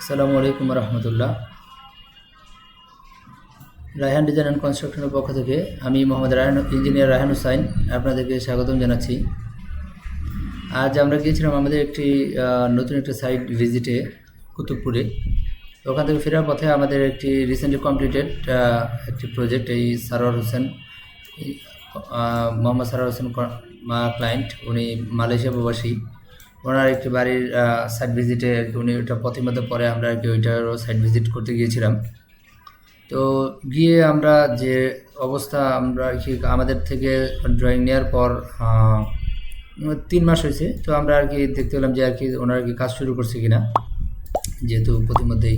আসসালামু আলাইকুম রহমতুল্লাহ। Raihan design and কনস্ট্রাকশনের পক্ষ থেকে আমি মোহাম্মদ রায়হান ইঞ্জিনিয়ার রায়হান হুসাইন আপনাদেরকে স্বাগতম জানাচ্ছি। আজ আমরা গিয়েছিলাম আমাদের একটি নতুন একটা সাইট ভিজিটে কুতুবপুরে। ওখান থেকে ফেরার পথে আমাদের একটি রিসেন্টলি কমপ্লিটেড একটি প্রজেক্ট এই সারোয়ার হোসেন মোহাম্মদ সারোয়ার হোসেন ক্লায়েন্ট উনি মালয়েশিয়া প্রবাসী। ওনার একটি বাড়ির সাইট ভিজিটে উনি ওটা পথের মধ্যে পরে আমরা আর কি ওইটারও সাইট ভিজিট করতে গিয়েছিলাম। তো গিয়ে আমরা যে অবস্থা আমরা কি আমাদের থেকে ড্রয়িং নেওয়ার পর তিন মাস হয়েছে। তো আমরা আর কি দেখতে পেলাম যে আর কি ওনারা কি কাজ শুরু করছে কিনা, যেহেতু প্রতিমধ্যেই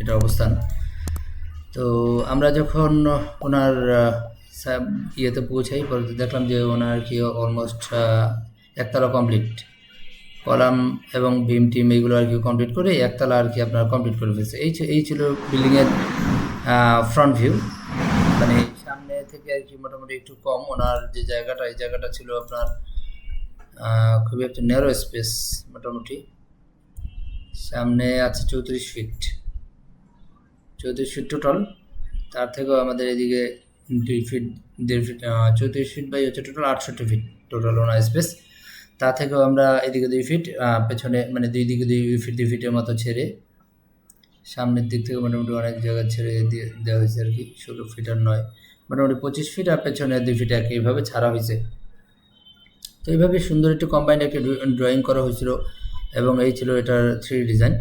এটা অবস্থান। তো আমরা যখন ওনার ইয়েতে পৌঁছাই, পরে দেখলাম যে ওনার কি অলমোস্ট একতলা কমপ্লিট কলাম এবং বিম টিম এগুলো আর কি কমপ্লিট করে একতলা আর কি আপনার কমপ্লিট করে ফেলছে। এই এই ছিল বিল্ডিংয়ের ফ্রন্ট ভিউ মানে সামনে থেকে আর কি মোটামুটি একটু কম। ওনার যে জায়গাটা, এই জায়গাটা ছিল আপনার খুবই একটা ন্যারো স্পেস মোটামুটি। সামনে আছে চৌত্রিশ ফিট চৌত্রিশ ফিট টোটাল তার থেকেও আমাদের এদিকে দুই ফিট দেড় ফিট চৌত্রিশ ফিট বাই হচ্ছে টোটাল আটষট্টি ফিট টোটাল ওনার স্পেস তা থেকেও আমরা এদিকে দুই ফিট পেছনে মানে দুই দিকে দুই ফিট দুই ফিটের মতো ছেড়ে সামনের দিক থেকে মোটামুটি অনেক জায়গা ছেড়ে দিয়ে দেওয়া হয়েছে আর কি। ষোলো ফিট আর নয়, মোটামুটি পঁচিশ ফিট আর পেছনে দুই ফিট আর কি এইভাবে ছাড়া হয়েছে। তো এইভাবে সুন্দর একটি কম্বাইন্ড একটি ড্রয়িং করা হয়েছিল এবং এই ছিল এটার থ্রি ডিজাইন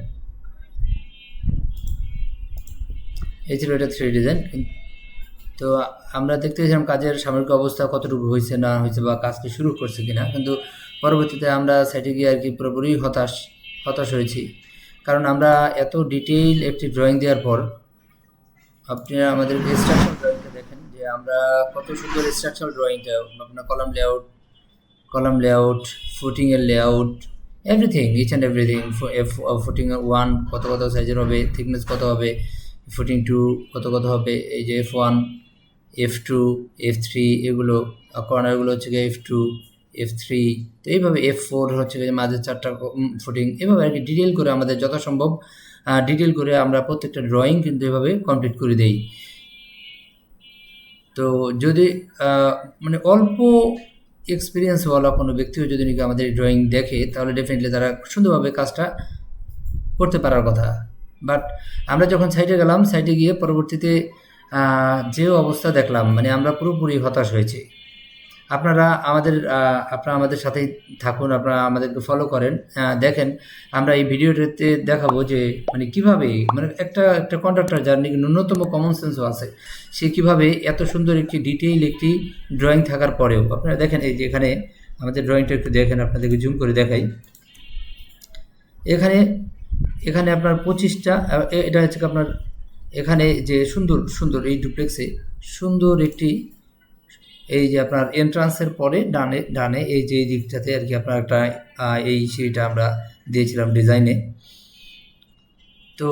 এই ছিল এটা থ্রি ডিজাইন তো আমরা দেখতে পেয়েছিলাম কাজের সামরিক অবস্থা কতটুকু হয়েছে, না হয়েছে বা কাজটি শুরু করছে কিনা। কিন্তু পরবর্তীতে আমরা সাইটে গিয়ে আর কি পুরোপুরি হতাশ হতাশ হয়েছি। কারণ আমরা এত ডিটেইল একটি ড্রয়িং দেওয়ার পর আপনারা আমাদের স্ট্রাকচার ড্রয়িংটা দেখেন যে আমরা কত সুন্দর স্ট্রাকচার ড্রয়িংটা আপনার column layout column layout ফুটিংয়ের layout everything each and everything footing one কত কত সাইজের হবে থিকনেস কত হবে ফুটিং টু কত কত হবে, এই যে F one F two F three এগুলো কর্নারগুলো হচ্ছে এফ টু এফ থ্রি তো এইভাবে এফ ফোর হচ্ছে মাঝে চারটা ফুটিং এভাবে আর কি ডিটেল করে আমাদের যথাসম্ভব ডিটেল করে আমরা প্রত্যেকটা ড্রয়িং কিন্তু এভাবে কমপ্লিট করে দেই। তো যদি মানে অল্প এক্সপিরিয়েন্সওয়ালা কোনো ব্যক্তিও যদি নাকি আমাদের ড্রয়িং দেখে, তাহলে ডেফিনেটলি তারা সুন্দরভাবে কাজটা করতে পারার কথা। বাট আমরা যখন সাইটে গেলাম সাইটে গিয়ে পরবর্তীতে যে অবস্থা দেখলাম মানে আমরা পুরোপুরি হতাশ হয়েছি। আপনারা আমাদের আপনারা আমাদের সাথেই থাকুন, আপনারা আমাদেরকে ফলো করেন। দেখেন, আমরা এই ভিডিওটাতে দেখাবো যে মানে কীভাবে মানে একটা একটা কন্ট্রাক্টর যার নাকি ন্যূনতম কমন সেন্সও আছে, সে কীভাবে এত সুন্দর একটি ডিটেইল একটি ড্রয়িং থাকার পরেও, আপনারা দেখেন এই যে এখানে, আমাদের ড্রয়িংটা একটু দেখেন, আপনাদেরকে জুম করে দেখাই। এখানে এখানে আপনার পঁচিশটা এটা হচ্ছে আপনার, এখানে যে সুন্দর সুন্দর এই ডুপ্লেক্সে সুন্দর একটি এই যে আপনার এন্ট্রান্সের পরে ডানে ডানে এই যে দিকটাতে আর কি আপনার একটা এই সিঁড়িটা আমরা দিয়েছিলাম ডিজাইনে তো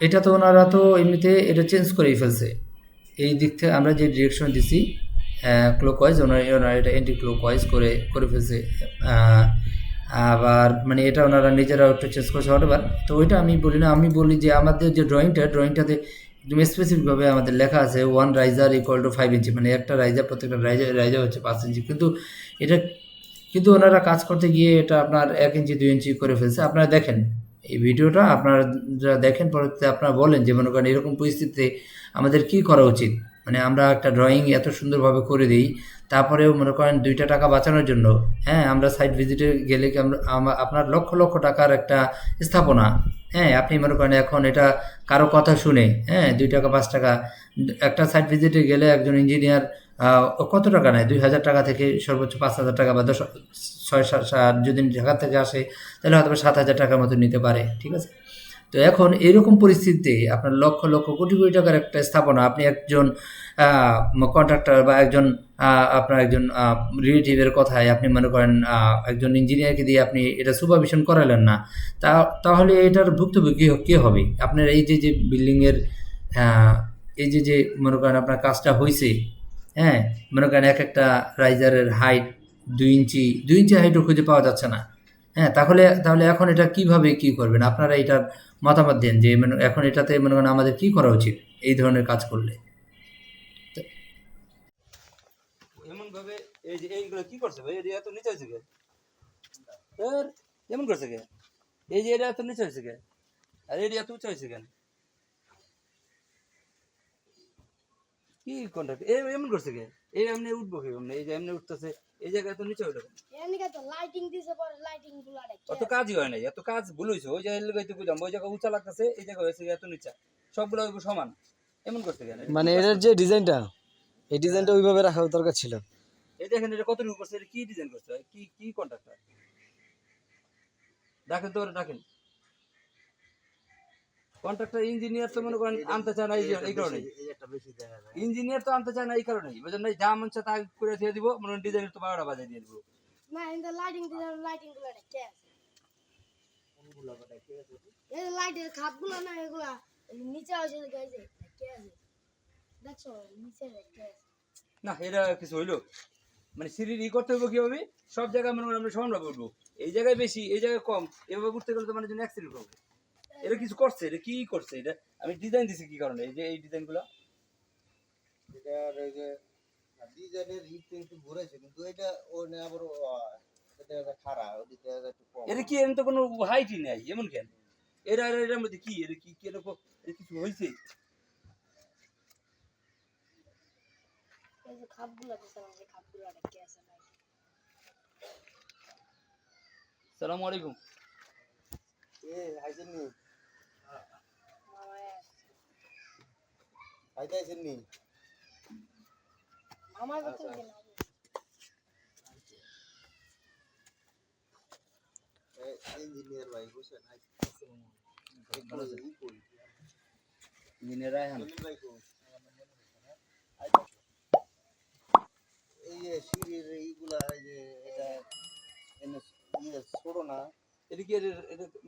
এটা তো ওনারা তো এমনিতে এটা চেঞ্জ করেই ফেলছে। এই দিক থেকে আমরা যে ডিরেকশন দিছি ক্লোকওয়াইজ ওনার, ওনারা এটা এন্টি ক্লোকওয়াইজ করে করে ফেলছে। আবার মানে এটা ওনারা নিজেরাও একটু চেঞ্জ করছে হতে তো ওইটা আমি বলি না, আমি বলি যে আমাদের যে ড্রয়িংটা ড্রয়িংটাতে একদম স্পেসিফিকভাবে আমাদের লেখা আছে one riser equal to five inch মানে একটা রাইজার প্রত্যেকটা রাইজার রাইজার হচ্ছে পাঁচ ইঞ্চি কিন্তু এটা, কিন্তু ওনারা কাজ করতে গিয়ে এটা আপনার এক ইঞ্চি দুই ইঞ্চি করে ফেলছে। আপনারা দেখেন, এই ভিডিওটা আপনারা দেখেন, পরবর্তীতে আপনারা বলেন যে মনে করেন এরকম পরিস্থিতিতে আমাদের কি করা উচিত? মানে আমরা একটা ড্রয়িং এত সুন্দরভাবে করে দিই, তারপরেও মনে করেন দুইটা টাকা বাঁচানোর জন্য হ্যাঁ আমরা সাইট ভিজিটে গেলে আপনার লক্ষ লক্ষ টাকার একটা স্থাপনা হ্যাঁ আপনি মনে করেন এখন এটা কারও কথা শুনে হ্যাঁ দুই টাকা, পাঁচ টাকা, একটা সাইট ভিজিটে গেলে একজন ইঞ্জিনিয়ার কত টাকা নেয়? দুই হাজার টাকা থেকে সর্বোচ্চ পাঁচ হাজার টাকা বা দশ, ছয়, সাত যদি ঢাকা থেকে আসে, তাহলে হয়তো সাত হাজার টাকার মতো নিতে পারে, ঠিক আছে? তো এখন এরকম পরিস্থিতিতে আপনার লক্ষ লক্ষ কোটি কোটি টাকার একটা স্থাপনা, আপনি একজন কন্ট্রাক্টর বা একজন আপনার একজন রিলেটিভের কথায় আপনি মনে করেন একজন ইঞ্জিনিয়ারকে দিয়ে আপনি এটা সুপারভিশন করালেন না, তা, তাহলে এটার ভুক্তভোগী কে হবে? আপনার এই যে যে বিল্ডিংয়ের এই যে যে মনে করেন আপনার কাজটা হয়েছে হ্যাঁ? মনে করেন এক একটা রাইজারের হাইট দুই ইঞ্চি দুই ইঞ্চি হাইটও খুঁজে পাওয়া যাচ্ছে না হ্যাঁ? তাহলে তাহলে এখন এটা কীভাবে কি করবেন? আপনারা এটার মতামত দেন যে মানে এখন এটাতে মনে করেন আমাদের কি করা উচিত এই ধরনের কাজ করলে? এমন ভাবে এই যে এইগুলো কি করছে এত নিচে হয়েছে এমন করছে কে? এই যে এটা এত নিচে হয়েছে কে? আর এটা এত উঁচা হয়েছে কেন? কি কন্ট্রাক্ট? এমন করছে কে? এই এমনি উঠবো কি? এই যে এমনি উঠতেছে। এই জায়গায় তো নিচে হইল তো লাইটিং দিছে পরে লাইটিংগুলো অত কাজই হয় নাই এত কাজ ভুল ওই জায়গায় লাগাইতে বুঝলাম ওই জায়গায় উঁচা লাগতেছে এই জায়গায় হয়েছে এত নিচা। সবগুলো হইবো সমান। এমন করছে গেলে মানে এটার যে ডিজাইনটা এই ডিজাইনটা ওইভাবে রাখা দরকার ছিল। এই দেখেন এটা কতটুকু করছে এটা কি ডিজাইন করছে? কি কি কন্ট্রাক্টর দেখেন তো ওরা দেখেন। কন্ট্রাক্টর ইঞ্জিনিয়ার তো মনে করেন আনতে চায় না এই এই কারণে ইঞ্জিনিয়ার তো আনতে চায় না এই কারণে বুঝলেন না? যা মন তা করে দিয়ে দিব। মনে ডিজাইন তো বারোটা বাজায় দিয়ে দিব। না ইন্দা লাইটিং দিছে লাইটিংগুলো কে এই লাইটের খাপগুলো না এগুলা নিচে আছে গাইছে কে আছে? দেখছ নিচে কে না এটা কিছু হইল। মানে সিঁড়ির ই করতে হবে কীভাবে? সব জায়গায় মনে করেন আমরা সমানভাবে উঠবো। এই জায়গায় বেশি এই জায়গায় কম। এভাবে উঠতে গেলে তো মানে জন্য অ্যাক্সিডেন্ট হবে এটা কিছু করছে এটা কি করছে? এটা আমি ডিজাইন দিছি কি কারণে? এই যে এই ডিজাইনগুলো এটার এই যে ডিজাইনের হিট একটু ঘুরেছে কিন্তু এটা ও না আবার আহ, এটা খাড়া ওদিকে একটু কম। এটা কি এমন তো কোনো হাইটই নাই এমন কেন? এরা এরা- এটার মধ্যে কি? এটা কি কি এরকম কিছু হয়েছে এই যে গুলো দিছে আছে আলাইকুম। এ আইছেন নি মামা নি ইঞ্জিনিয়ার ভাই বুঝছেন ইঞ্জিনিয়ার রায়হান এই যে সিঁড়ির এইগুলা যে এটা ইয়ে ছোড়ো না এটা কি এটা-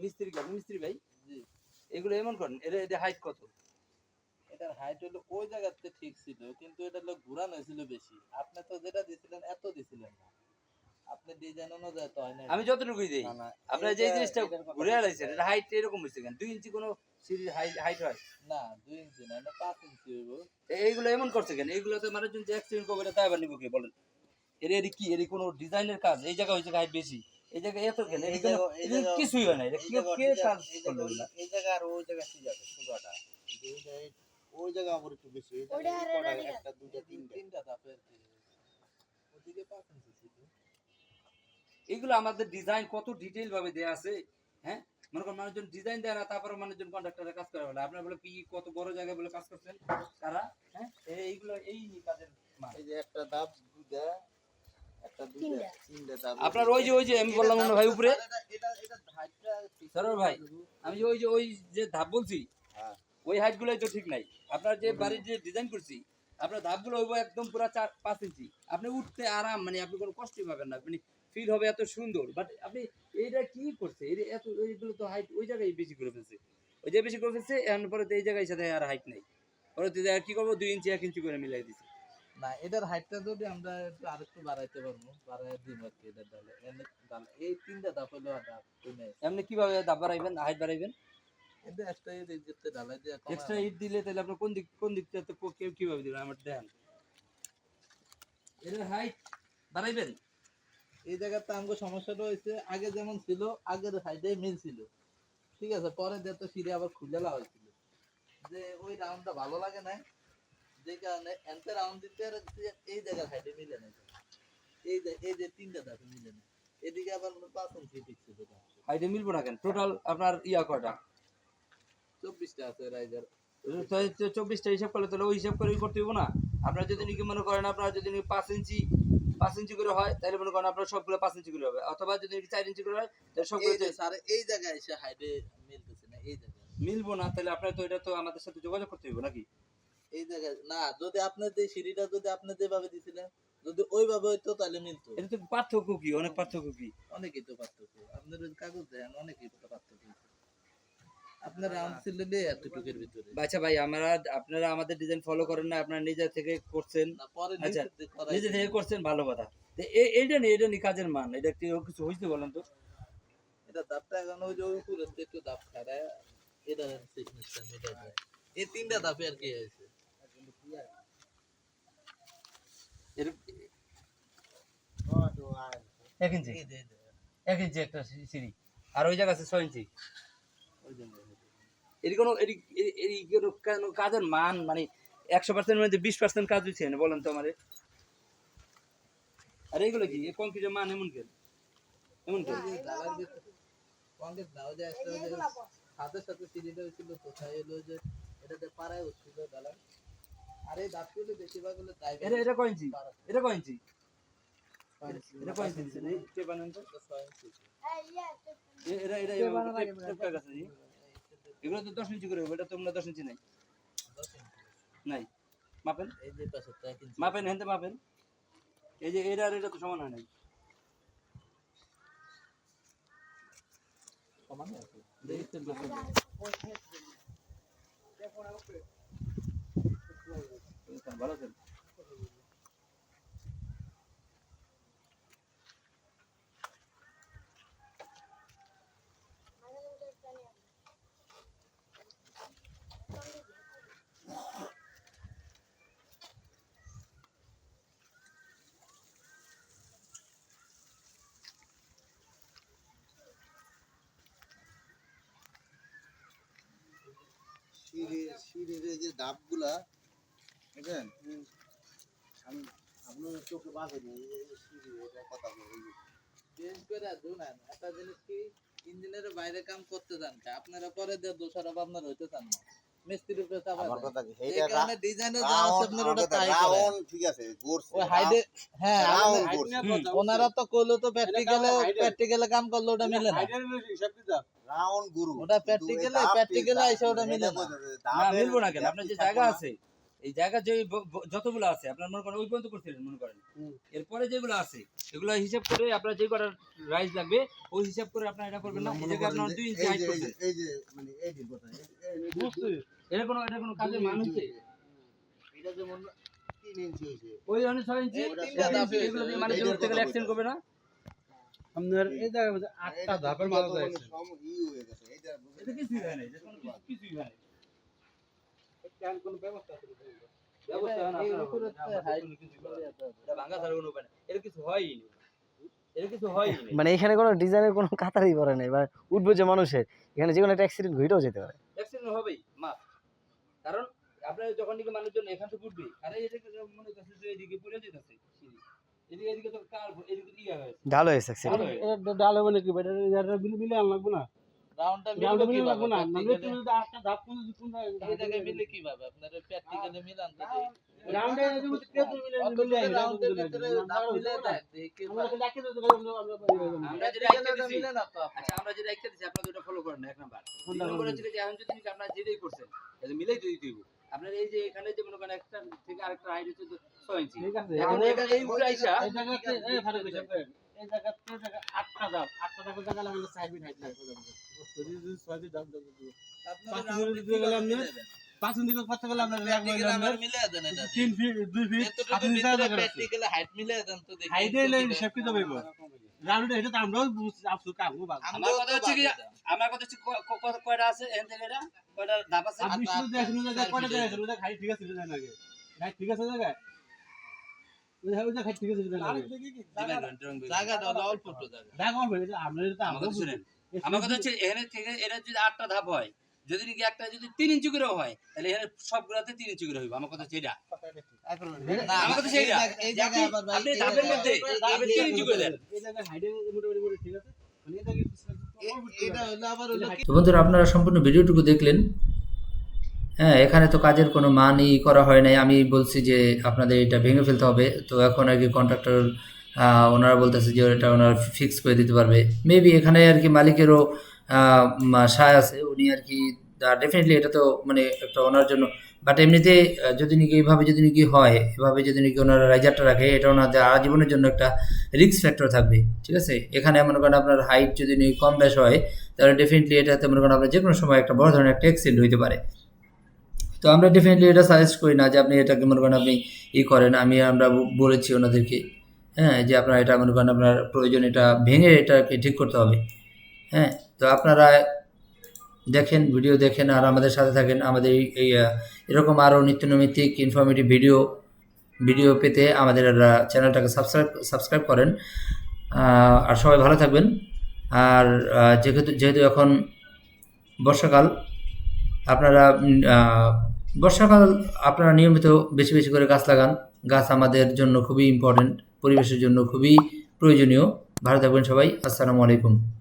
মিস্ত্রি ভাই? এগুলো এমন করেন এটা এটা হাইট কত? এটার হাইট হলো ওই জায়গাতে ঠিক ছিল কিন্তু এটা হলো ঘুরানো হয়েছিল বেশি। আপনি তো যেটা দিছিলেন এত দিছিলেন না। আপনি ডিজাইন অনুযায়ী তো হয় না আমি যতটুকুই দিই না, না, আপনার যে জিনিসটা ঘুরে। আড়াইছেন এটা হাইট এরকম হয়েছে কেন? দুই ইঞ্চি কোনো সিঁড়ির হাইট হয়? না দুই ইঞ্চি না এটা পাঁচ ইঞ্চি হইব। এইগুলো এমন করছে কেন? এইগুলো তো মানুষজন যে অ্যাক্সিডেন্ট করবে তাই আবার নিব কি? বলেন। এর এর কি? এর কোনো ডিজাইনের কাজ? এই জায়গা হয়েছে হাইট বেশি। এই জায়গায় এত কেন? এই জায়গা- জায়গা- কিছুই হয় না। এটা কে কে কাজ করল এই জায়গা আর ওই জায়গা ঠিক আছে সোজাটা ওই জায়গা আবার একটু বেশি একটা দুইটা তিনটা। ওদিকে আমাদের ডিজাইন কত ডিটেইল ভাবে দেয়া আছে হ্যাঁ? মনে করেন মানুষজন ডিজাইন দেয় না তারপরে মানুষজন কন্ট্রাক্টরে কাজ করে বলে। আপনার বলে কি কত বড় জায়গায় বলে কাজ করছেন? তারা হ্যাঁ? এইগুলো এই কাজের এই যে একটা দাব দুইটা আপনার ওই যে ওই যে আমি বললাম ভাই উপরে। ভাই আমি ওই যে ওই যে ধাপ বলছি। ওই হাইট গুলোই তো ঠিক নাই। আপনার যে বাড়ির যে ডিজাইন করছি আপনার ধাপগুলো হইব একদম পুরো চার পাঁচ ইঞ্চি। আপনি উঠতে আরাম মানে আপনি কোনো কষ্টই পাবেন না আপনি ফিল হবে এত সুন্দর। বাট আপনি এইটা কি করছে? এই এত এইগুলো তো হাইট ওই জায়গায় বেশি করে ফেলছে। ওই যে বেশি করে ফেলছে এখন পরে এই জায়গায় সাথে আর হাইট নাই। পরে তো কি করব? দুই ইঞ্চি এক ইঞ্চি করে মিলাই দিছি। না এটার হাইটটা যদি আমরা একটু আরেকটু বাড়াইতে পারব বাড়াই দিব আর কি এটার ডালে এই তিনটা ধাপ হলো ধাপ এমনি কীভাবে ধাপ বাড়াইবেন হাইট বাড়াইবেন? এক্সট্রা ইট দিলে তাহলে কোন দিক কোন কেউ কীভাবে দিবেন আমার দেন। এর হাইট বাড়াইবেন। এই জায়গাতে আমাকে সমস্যাটা হয়েছে আগে যেমন ছিল আগের হাইটে মিল ছিল। ঠিক আছে পরে দিয়ে তো সিঁড়ি আবার খুলে দেওয়া হয়েছিল। যে ওই রাউন্ডটা ভালো লাগে না যে কারণে এনতে রাউন্ড দিতে আর এই জায়গার হাইটে মিলে না এই যে এই যে তিনটা ধাপে মিলে না এদিকে আবার পাঁচ ইঞ্চি ঠিক ছিল হাইটে মিলবো না কেন? টোটাল আপনার ইয়া কটা চব্বিশটা আছে রাইজার চব্বিশটা হিসাব করলে তাহলে ওই হিসাব করে করতে হইব না। আপনার যদি নাকি মনে করেন আপনার যদি পাঁচ ইঞ্চি পাঁচ ইঞ্চি করে হয় তাহলে মনে করেন আপনার সবগুলো পাঁচ ইঞ্চি করে হবে। অথবা যদি চার ইঞ্চি করে হয় তাহলে সবগুলো এই স্যার এই জায়গায় এসে হাইটে মিলতেছে না এই জায়গায়। মিলবো না তাহলে আপনার তো এটা তো আমাদের সাথে যোগাযোগ করতে হইব নাকি? এই জায়গায় না যদি আপনার যে সিঁড়িটা যদি আপনি যেভাবে দিছিলেন যদি ওইভাবে হইতো তাহলে মিলতো। এটা তো পার্থক্য কি? অনেক পার্থক্য কি? অনেকই তো পার্থক্য। আপনার কাগজ দেন অনেকই পার্থক্য। আপনার রাউন্ড ছিল এতটুকুর ভিতরে। আচ্ছা ভাই আমরা আপনারা আমাদের ডিজাইন ফলো করেন না আপনারা নিজে থেকে করছেন। আচ্ছা, নিজে থেকে করছেন ভালো কথা। এইটা নিয়ে এটা নিয়ে কাজের মান এটা কি কিছু হয়েছে বলেন তো? এটা দাবটা এখন ওই যে ওই একটু দাব খাড়ায় এটা এই তিনটা ধাপে আর কি হয়েছে। এর এক ইঞ্চি। এক ইঞ্চি একটা সিঁড়ি। আর ওই জায়গা আছে ছয় ইঞ্চি। ওই জন্য। এর কোনো এর কোনো কাজের মান মানে একশো পার্সেন্ট মধ্যে বিশ পার্সেন্ট কাজ হচ্ছে না বলেন তো আমারে আর এইগুলো কি কংক্রিটের মান এমন কেন এমন কেন এই ঢালাইয়ের ভিতরে কংক্রিট না, যে একটা ওই যে হাতের সাথে সিঁড়িটা হয়েছিল কোথায় এলো যে এটাতে পাড়ায় উঠছিল ঢালাই আর এই বেশিরভাগ হলো এটা এটা এটা কয় ইঞ্চি ছয় ইঞ্চি। এটা কয় ইঞ্চি দিচ্ছে? এই কে বানান তো? এটা। এই ইয়া এটা কাজ আছে? এগুলো তো দশ ইঞ্চি করে হবে এটা তোমরা দশ ইঞ্চি নাই। নাই মাপেন। মাপেন হেনতে মাপেন এই যে এটা আর এটা তো সমান হয় নাই। ভালো আছেন সিঁড়ির যে ডাবগুলা বুঝলেন আমি আপনার চোখে এটা কথা বলি চেঞ্জ করে শুনেন একটা জিনিস কি ইঞ্জিনিয়ারের বাইরে কাম করতে চান আপনারা পরে দোষারোপ আপনার হইতে চান না। মিস্ত্রির উপরে আমার কথা কি এইটা কারণে ডিজাইনে যা আছে আপনার ওটা তাই রাউন্ড ঠিক আছে গোরছে ওই হাইডে হ্যাঁ রাউন্ড আপনি- ওনারা তো কইলো তো প্র্যাকটিক্যালে প্র্যাকটিক্যালে কাম করলে ওটা মিলে না। রাউন্ড গুরু ওটা practical এ- practical ওটা মিলে না। না মিলবো না কেন? আপনার যে জায়গা আছে এই জায়গা যে ব- ব- যতগুলো আছে আপনার মনে করেন ওই পর্যন্ত করছিলেন মনে করেন। এরপরে যেগুলো আছে এগুলো হিসাব করে আপনার যে কটা রাইজ লাগবে ওই হিসাব করে আপনার এটা করবেন না। এই জায়গায় আপনার দুই ইঞ্চি হাইট করছে। এই যে মানে এই যে কথা এটা কোনো এটা কোনো কাজের মান হচ্ছে এটা যেমন ওই ধরনের ছয় ইঞ্চি এগুলো মানে এইটার গেলে অ্যাক্সিডেন্ট করবে না? আপনার এই মধ্যে আটটা ধাপের মাঝে যায় যাইছে ই হয়ে গেছে। এটা এটা কিছুই হয় না এটা কোনো কিছুই হয় না। কোনো ব্যবস্থা আছে ব্যবস্থা না, এই আপনারা উপরে বলবেন, তো আমরা height কোনো কিছু করার নেই। এটা ভাঙা ছাড়া কোনো উপায় নেই। এটা কিছু হয়ই না। এটা কিছু হয়ই না। মানে এখানে কোনো ডিজাইনের কোনো কাতারই করে নাই। বা উঠবে যে মানুষের এখানে যে কোনো একটা অ্যাক্সিডেন্ট ঘটেও যেতে পারে। অ্যাক্সিডেন্ট হবেই। আপনার যখন নাকি মানুষজন এখান থেকে উঠবে আরে এদিকে তো মনে করছে যে এদিকে পড়ে যেতেছে। এদিকে এদিকে তো কার এদিকে ইয়া হয়েছে। ঢালো হয়েছে accident। ভালো হয়েছে। এটা ডাল হবে নাকি ভাই এটা এটা মিলে মিলে আন লাগবো না? রাউন্ডটা মিলে লাগবো না। কীভাবে? তুমি যদি আটটা ধাপ কোন কোন জায়গায় মিলে কীভাবে? আপনার প্র্যাকটিক্যালে মিলান তো রাউন্ডে এর মধ্যে কেউ তো মিলে মিলে রাউন্ডের ভিতরে ধাপ মিলে দেন আমরা যেটা দিছি মিলে না তো আচ্ছা আমরা যেটা একটা দিছি আপনারা ওটা ফলো করেন না এক নাম্বার। দুই কোনটা নম্বর যে এখন যদি আপনারা যেটাই করছেন তাহলে মিলেই তো দিতে হইব। আপনার এই যে এখানে যে মনে করেন একটা থেকে আরেকটা হাইট হচ্ছে তো ছয় ইঞ্চি ঠিক আছে এখন এই এটা এই উপরে আইসা এই জায়গাতে আটটা দাম আটটা ধাপের জায়গা লাগলে সাইড বিট হাইট লাগবে। যদি ছয় আপনারা পাঁচ না? গেলে লাগবে মিলে দেন এটা ফিট দুই ফিট প্র্যাকটিক্যালে হাইট মিলে দেন তো দেখি। হাইটে হিসাব কি দেবো রাউন্ডে এটা তো আমরাও বুঝছি আফসোস কামু বাবা আমার কথা হচ্ছে কি আমার কথা হচ্ছে কয়টা আছে এখান থেকে এটা? কয়টা ধাপ আছে? আর বিষ্ণু দেখুন জায়গা কয়টা ওটা হাইট ঠিক আছে জানা লাগে হাইট ঠিক আছে জায়গা আমার কথা হচ্ছে এখানে থেকে এটা যদি আটটা ধাপ হয় যদি নাকি একটা যদি তিন ইঞ্চি করে হয় তাহলে এখানে সবগুলাতে তিন ইঞ্চি করে হইব। আমার কথা আমার আপনি- ধাপের মধ্যে তিন ইঞ্চি করে দেন। আছে। মানে তো বন্ধুরা আপনারা সম্পূর্ণ ভিডিওটুকু দেখলেন। হ্যাঁ এখানে তো কাজের কোনো মানই করা হয় নাই। আমি বলছি যে আপনাদের এটা ভেঙে ফেলতে হবে। তো এখন আর কি কন্ট্রাক্টর ওনারা বলতেছে যে এটা ওনারা ফিক্স করে দিতে পারবে। মেবি এখানে আর কি মালিকেরও সায় আছে, উনি আর কি ডেফিনেটলি এটা তো মানে একটা ওনার জন্য। বাট এমনিতে যদি নাকি এইভাবে যদি নাকি হয়, এভাবে যদি নাকি ওনারা রাইজারটা রাখে, এটা ওনাদের আজীবনের জন্য একটা রিস্ক ফ্যাক্টর থাকবে, ঠিক আছে? এখানে মনে করেন আপনার হাইট যদি নাকি কম বেশ হয়, তাহলে ডেফিনেটলি এটাতে মনে করেন আপনার যে কোনো সময় একটা বড় ধরনের একটা অ্যাক্সিডেন্ট হইতে পারে। তো আমরা ডেফিনেটলি এটা সাজেস্ট করি না যে আপনি এটাকে মনে করেন আপনি ই করেন, আমি আমরা বলেছি ওনাদেরকে হ্যাঁ? যে আপনার এটা মনে করেন আপনার প্রয়োজন, এটা ভেঙে এটাকে ঠিক করতে হবে। হ্যাঁ তো আপনারা দেখেন, ভিডিও দেখেন, আর আমাদের সাথে থাকেন, আমাদের এই- এরকম আরও নিত্যনৈমিত্তিক ইনফরমেটিভ ভিডিও ভিডিও পেতে আমাদের চ্যানেলটাকে সাবস্ক্রাইব সাবস্ক্রাইব করেন। আর সবাই ভালো থাকবেন। আর যেহেতু যেহেতু এখন বর্ষাকাল, আপনারা বর্ষাকাল আপনারা নিয়মিত বেশি বেশি করে গাছ লাগান। গাছ আমাদের জন্য খুবই ইম্পর্টেন্ট পরিবেশের জন্য খুবই প্রয়োজনীয়। ভালো থাকবেন সবাই। আসসালামু আলাইকুম।